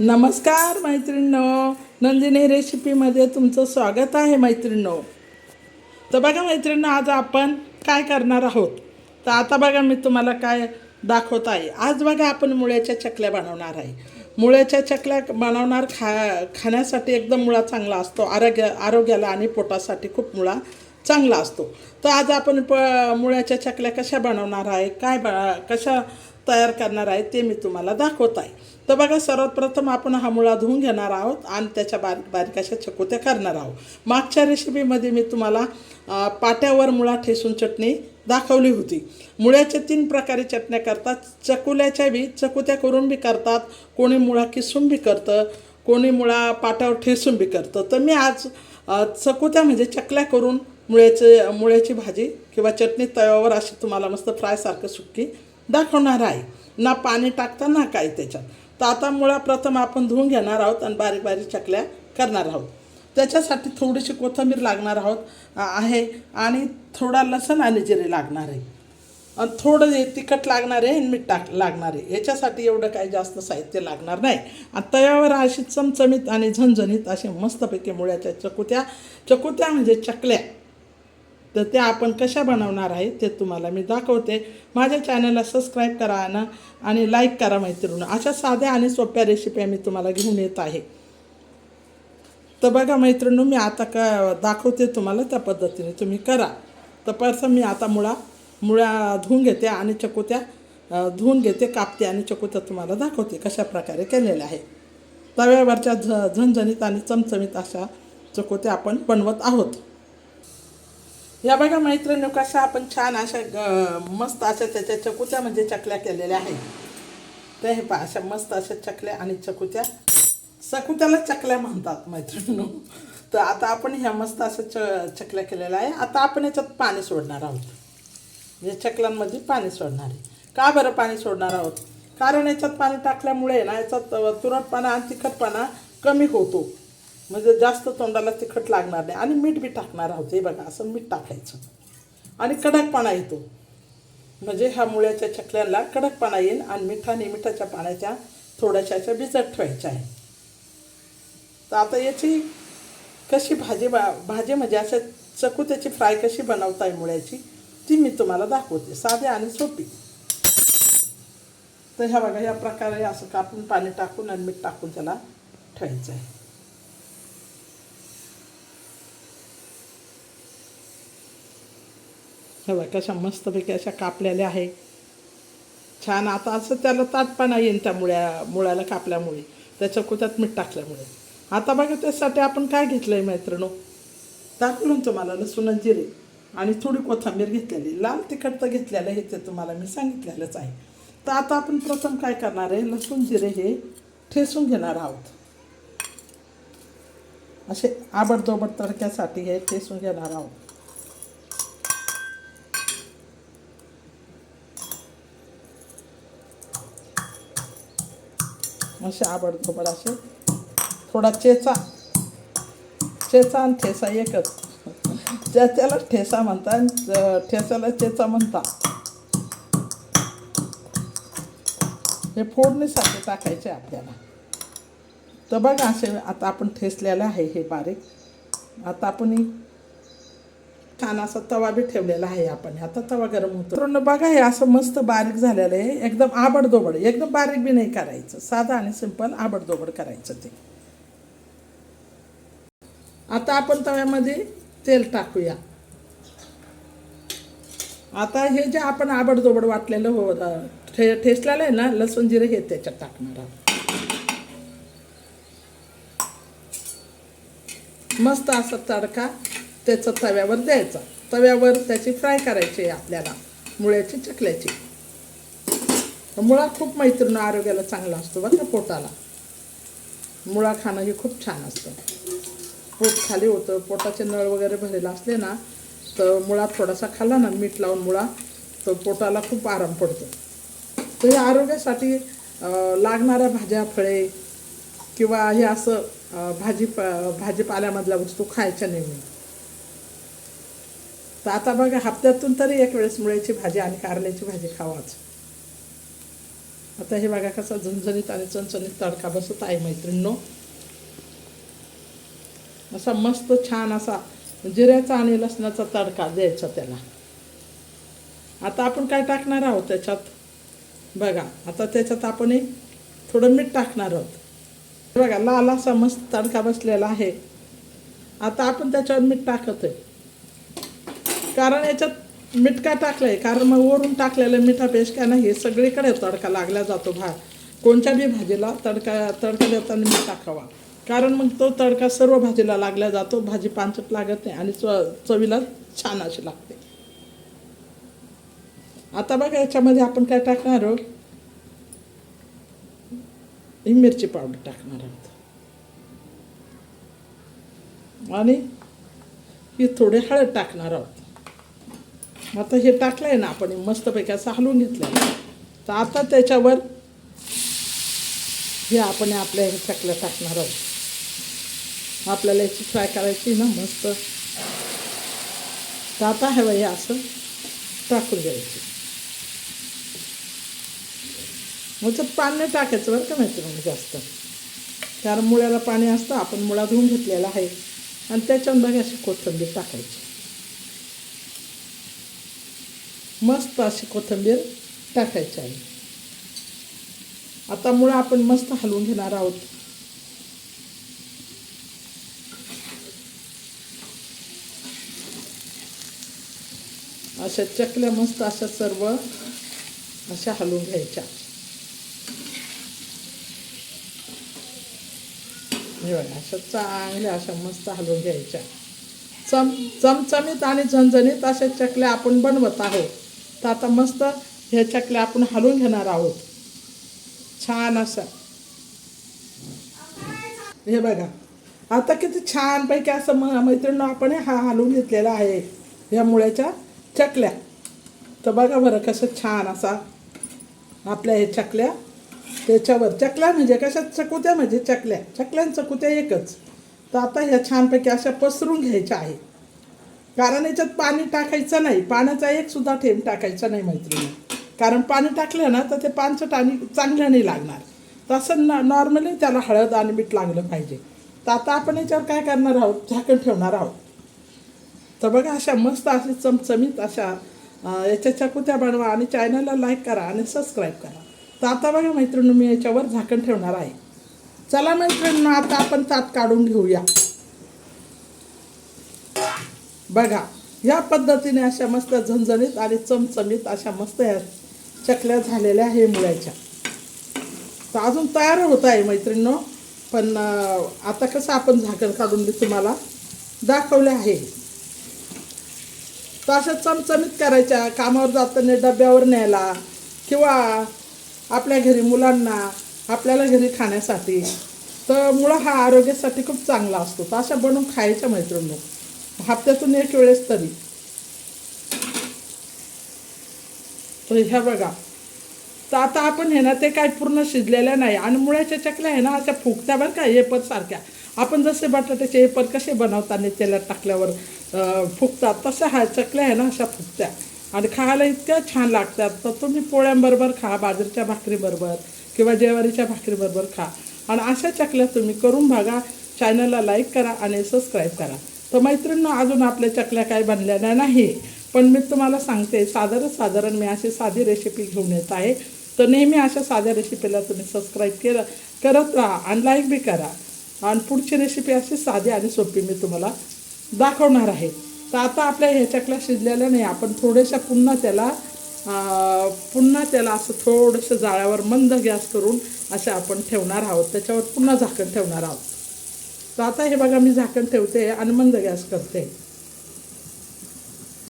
नमस्कार मैत्रिणींनो. नंदिनी रेसिपीमध्ये तुमचं स्वागत आहे मैत्रिणींनो. तर बघा मैत्रिणींनो आज आपण काय करणार आहोत? तर आता बघा मी तुम्हाला काय दाखवत आहे. आज बघा आपण मुळ्याच्या चकल्या बनवणार आहे. मुळ्याच्या चकल्या बनवणार खा खाण्यासाठी एकदम मुळा चांगला असतो. आरोग्य आरोग्याला आणि पोटासाठी खूप मुळा चांगला असतो. तर आज आपण प मुळ्याच्या चकल्या कशा बनवणार आहे काय ब कशा तयार करणार आहे ते मी तुम्हाला दाखवत आहे. तर बघा सर्वात प्रथम आपण हा मुळा धुवून घेणार आहोत आणि त्याच्या बारीक बारीक अशा चकोत्या करणार आहोत. मागच्या रेसिपीमध्ये मी तुम्हाला पाट्यावर मुळा ठेसून चटणी दाखवली होती. मुळ्याच्या तीन प्रकारे चटण्या करतात. चकुल्याच्या बी चकुत्या करून बी करतात कोणी मुळा किसून बी करतं कोणी मुळा पाट्यावर ठेसून बी करतं. तर मी आज चकुत्या म्हणजे चकल्या करून मुळ्याचे मुळ्याची भाजी किंवा चटणी तव्यावर अशी तुम्हाला मस्त फ्रायसारखं सुक्की दाखवणार आहे. ना पाणी टाकता ना काही त्याच्यात. तर आता मुळा प्रथम आपण धुवून घेणार आहोत आणि बारीक बारीक चकल्या करणार आहोत. त्याच्यासाठी थोडीशी कोथिंबीर लागणार आहोत आहे आणि थोडा लसण आणि जिरे लागणार आहे. आणि थोडं तिखट लागणार आहे आणि मीठ टाक लागणार आहे. याच्यासाठी एवढं काही जास्त साहित्य लागणार नाही. आणि तव्यावर अशी चमचमीत आणि झणझणीत असे मस्तपैकी मुळ्याच्या चकुत्या चकुत्या म्हणजे चकल्या तर त्या आपण कशा बनवणार आहे ते तुम्हाला मी दाखवते. माझ्या चॅनलला सबस्क्राईब करा ना आणि लाईक करा मैत्रिणी अशा साध्या आणि सोप्या रेसिपी मी तुम्हाला घेऊन येत आहे. तर बघा मैत्रिणी मी आता का दाखवते तुम्हाला त्या पद्धतीने. तुम्ही करा. तर परसं मी आता मुळा मुळा धुवून घेते आणि चकोत्या धुवून घेते कापते आणि चकोत्या तुम्हाला दाखवते कशा प्रकारे केलेल्या आहे तव्यावरच्या झ झणझणीत आणि चमचमीत अशा चकोत्या आपण बनवत आहोत. या बघा मैत्रिणी कशा आपण छान अशा मस्त अशा त्याच्या चकुत्या म्हणजे चकल्या केलेल्या आहेत. तर हे पहा अशा मस्त अशा चकल्या आणि चकुत्या. चकुत्याला चकल्या म्हणतात मैत्रिणी तर आता आपण ह्या मस्त अशा च चकल्या केलेल्या आहे. आता आपण याच्यात पाणी सोडणार आहोत. या चकल्यांमध्ये पाणी सोडणार आहे. का बरं पाणी सोडणार आहोत? कारण याच्यात पाणी टाकल्यामुळे ना याच्यात तुरटपणा आणि तिखटपणा कमी होतो. म्हणजे जास्त तोंडाला तिखट लागणार नाही. आणि मीठ बी टाकणार आहोत. हे बघा असं मीठ टाकायचं. आणि कडकपणा येतो. म्हणजे ह्या मुळ्याच्या चकल्यांना कडकपणा येईल आणि मिठाने मिठाच्या पाण्याच्या थोड्याशा अशा भिजत ठेवायच्या आहे तर आता याची कशी भाजी बा भाजी म्हणजे अशा चकू त्याची फ्राय कशी बनवता आहे मुळ्याची ती मी तुम्हाला दाखवते. साधी आणि सोपी. तर ह्या बघा या प्रकारे असं कापून पाणी टाकून आणि मीठ टाकून त्याला ठेवायचं आहे. हे बघा कशा मस्तपैकी अशा कापलेल्या आहे. छान आता असं त्याला ताटपणा येईन त्या मुळ्या मुळ्याला कापल्यामुळे. त्याच्या कुत्यात मीठ टाकल्यामुळे. आता बघा त्यासाठी आपण काय घेतलं आहे मैत्रिणो दाखवलं तुम्हाला लसूण जिरे. आणि थोडी कोथिंबीर घेतलेली. लाल तिखट तर घेतलेलं हे ते तुम्हाला मी सांगितलेलंच आहे. तर आता आपण प्रथम काय करणार आहे? लसूण जिरे हे ठेसून घेणार आहोत. असे आबडदोबड तडक्यासाठी हे ठेसून घेणार आहोत. असे आबडधोबड असे. थोडा चेचा चेचा आणि ठेसा एकच. ज्या ठेसा म्हणतात ठेसाला चेचा म्हणतात हे फोडणीसाठी टाकायचे आपल्याला. तर बघा असे आता आपण ठेसलेलं आहे हे बारीक. आता आपण छान असा तवा बी ठेवलेला आहे आपण. आता तवा गरम होतो. बघा हे असं मस्त बारीक झालेलं आहे. एकदम आबडदोबड एकदम बारीक बी नाही करायचं. साधं आणि सिंपल आबडदोबड करायचं ते. आता आपण तव्यामध्ये तेल टाकूया. आता हे जे आपण आबडदोबड वाटलेलं हो ठे ठेसलेलं आहे ना लसूण जिरे हे त्याच्यात टाकणार आहोत. मस्त असा तडका त्याचा तव्यावर द्यायचा. तव्यावर त्याची फ्राय करायची आहे आपल्याला. मुळ्याची चकल्याची. मुळा खूप मैत्रीण आरोग्याला चांगला असतो बरं पोटाला. मुळा खाणं हे खूप छान असतं. पोट खाली होतं. पोटाचे नळ वगैरे भरलेले असले ना तर मुळा थोडासा खाल्ला ना मीठ लावून मुळा तर पोटाला खूप आराम पडतो. तर हे आरोग्यासाठी लागणाऱ्या भाज्या फळे किंवा हे असं भाजी भाजी भाजीपाल्यामधल्या वस्तू खायच्या नेहमी. तर आता बघा हप्त्यातून तरी एक वेळेस मुळ्याची भाजी आणि कारल्याची भाजी खावाच आता हे बघा कसा झणझणीत आणि चणचणीत तडका बसत आहे मैत्रिणींनो. असा मस्त छान असा जिऱ्याचा आणि लसणाचा तडका द्यायचा त्याला. आता आपण काय टाकणार आहोत त्याच्यात? बघा आता त्याच्यात आपण थोडं मीठ टाकणार आहोत. बघा लाल असा मस्त तडका बसलेला आहे. आता आपण त्याच्यावर मीठ टाकत आहे कारण याच्यात मीठ का टाकलं आहे कारण मग वरून टाकलेलं मिठा पेशक्यानं हे सगळीकडे तडका लागला जातो भा कोणत्या बी भाजीला तडका तडका देताना मीठ टाकावा. कारण मग तो तडका सर्व भाजीला लागला जातो भाजी पांचट लागत नाही आणि च चवीला छान अशी लागते. आता बघा याच्यामध्ये आपण काय टाकणार आहोत? ही मिरची पावडर टाकणार आहोत. आणि ही थोडी हळद टाकणार आहोत. आता हे टाकलं आहे ना आपण मस्तपैकी असं हलवून घेतलं तर आता त्याच्यावर हे आपण आपल्या हे चकल्या टाकणार आहोत. आपल्याला याची फ्राय करायची ना मस्त. तर आता हवं हे असं टाकून द्यायची मग त्यात पाणी नाही टाकायचं बरं का माहिती मग जास्त. कारण मुळ्याला पाणी असतं आपण मुळा धुवून घेतलेला आहे. आणि त्याच्यावर बघा अशी कोथंबीर टाकायची. मस्त अशी कोथिंबीर टाकायची आहे. आता मुळं आपण मस्त हलवून घेणार आहोत. अशा चकल्या मस्त अशा सर्व अशा हलवून घ्यायच्या. अशा चांगल्या अशा मस्त हलवून घ्यायच्या. चम चमचमीत आणि झणझणीत अशा चकल्या आपण बनवत आहोत. तर आता मस्त ह्या चकल्या आपण हलवून घेणार आहोत. छान असं. हे बघा. आता किती छानपैकी असं म मैत्रिणी आपण हा हलवून घेतलेला आहे. ह्या मुळ्याच्या चकल्या. तर बघा बरं कसं छान असा आपल्या हे चकल्या. त्याच्यावर चकल्या म्हणजे कशा चकुत्या म्हणजे चकल्या. चकल्यां चकुत्या एकच. तर आता ह्या छानपैकी अशा पसरून घ्यायच्या आहे कारण याच्यात पाणी टाकायचं नाही. पाण्याचा एक सुद्धा थेंब टाकायचा नाही मैत्रिणी. कारण पाणी टाकलं ना तर ते पानचं टाणी चांगलं नाही लागणार. तसं न नॉर्मली त्याला हळद आणि मीठ लागलं पाहिजे. तर आता आपण याच्यावर काय करणार आहोत? झाकण ठेवणार आहोत. तर बघा अशा मस्त अशी चमचमीत अशा याच्या चकुत्या बनवा आणि चॅनलला लाईक करा आणि सबस्क्राईब करा. तर आता बघा मैत्रिणी मी याच्यावर झाकण ठेवणार आहे. चला मैत्रिणी आता आपण ताट काढून घेऊया. बघा या पद्धतीने अशा मस्त झणझणीत आणि चमचमीत अशा मस्त ह्या चकल्या झालेल्या आहे मुळ्याच्या. तर अजून तयार होत आहे मैत्रिणींनो पण आता कसं आपण झाकण काढून मी तुम्हाला दाखवले आहे. तर अशा चमचमीत करायच्या कामावर जाताना डब्यावर न्यायला किंवा आपल्या घरी मुलांना आपल्याला घरी खाण्यासाठी तर मुळा हा आरोग्यासाठी खूप चांगला असतो. तर अशा बनवून खायच्या मैत्रिणी हप्त्यातून एक वेळेस तरी. तर ह्या बघा. तर आता आपण हे ना ते काय पूर्ण शिजलेल्या नाही. आणि मुळ्याच्या चकल्या आहे ना अशा फुगत्या बरं का एपर सारख्या. आपण जसे बटाट्याचे एपर कसे बनवताना तेलात टाकल्यावर फुकतात फुगतात तशा ह्या चकल्या आहे ना अशा फुगत्या. आणि खायला इतक्या छान लागतात. तर तुम्ही पोळ्यांबरोबर खा बाजरीच्या भाकरीबरोबर किंवा ज्वारीच्या भाकरीबरोबर खा. आणि अशा चकल्या तुम्ही करून बघा. चॅनलला लाईक करा आणि सबस्क्राईब करा. तर मैत्रिणींनो अजून आपल्या चकल्या काय बनलेल्या नाही पण मी तुम्हाला सांगते साधारण साधारण मी अशी साधी रेसिपी घेऊन येत आहे. तर नेहमी अशा साध्या रेसिपीला तुम्ही सबस्क्राईब केलं करत राहा आणि लाईक बी करा. आणि पुढची रेसिपी अशी साधी आणि सोपी मी तुम्हाला दाखवणार आहे. तर आता आपल्या ह्या चकल्या शिजलेल्या नाही आपण थोड्याशा पुन्हा त्याला पुन्हा त्याला असं थोडंसं जाळ्यावर मंद गॅस करून अशा आपण ठेवणार आहोत. त्याच्यावर पुन्हा झाकण ठेवणार आहोत. तर आता हे बघा मी झाकण ठेवते आणि मंद गॅस करते.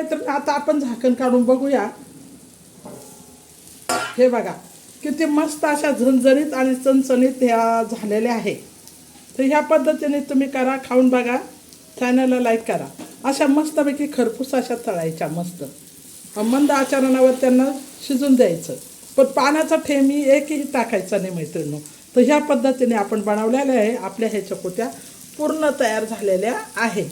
तर आता आपण झाकण काढून बघूया. हे बघा किती मस्त अशा झणझणीत आणि चणचणीत ह्या झालेल्या आहे तर ह्या पद्धतीने तुम्ही करा खाऊन बघा. चॅनलला लाईक करा. अशा मस्तपैकी खरपूस अशा तळायच्या मस्त. मंद आचरणावर त्यांना शिजून द्यायचं. पण पाण्याचा ठेमी एकही टाकायचा नाही मैत्रिणी तर ह्या पद्धतीने आपण बनवलेल्या आहे आपल्या ह्या चकोत्या पूर्ण तयार झालेल्या आहे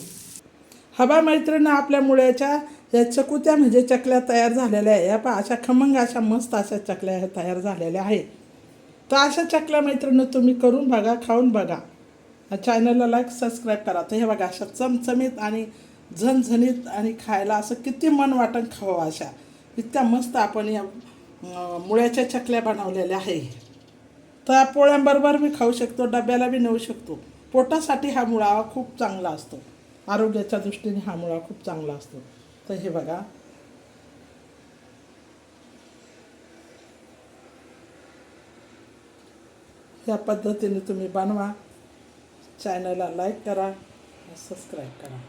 हवा मैत्रिणी आपल्या मुळ्याच्या या चकुत्या म्हणजे चकल्या तयार झालेल्या आहे या पा अशा खमंग अशा मस्त अशा चकल्या ह्या तयार झालेल्या आहेत. तर अशा चकल्या मैत्रिणी तुम्ही करून बघा खाऊन बघा. चॅनलला लाईक सबस्क्राईब करा. तर हे बघा अशा चमचमीत आणि झणझणीत आणि खायला असं किती मन वाटण खावं अशा. इतक्या मस्त आपण या मुळ्याच्या चकल्या बनवलेल्या आहे तर पोळ्यांबरोबर मी खाऊ शकतो डब्याला बी नेऊ शकतो. पोटासाठी हा मुळा खूप चांगला असतो. आरोग्याच्या दृष्टीने हा मुळा खूप चांगला असतो. तर हे बघा. या पद्धतीने तुम्ही बनवा. चॅनलला लाईक करा. सबस्क्राईब करा.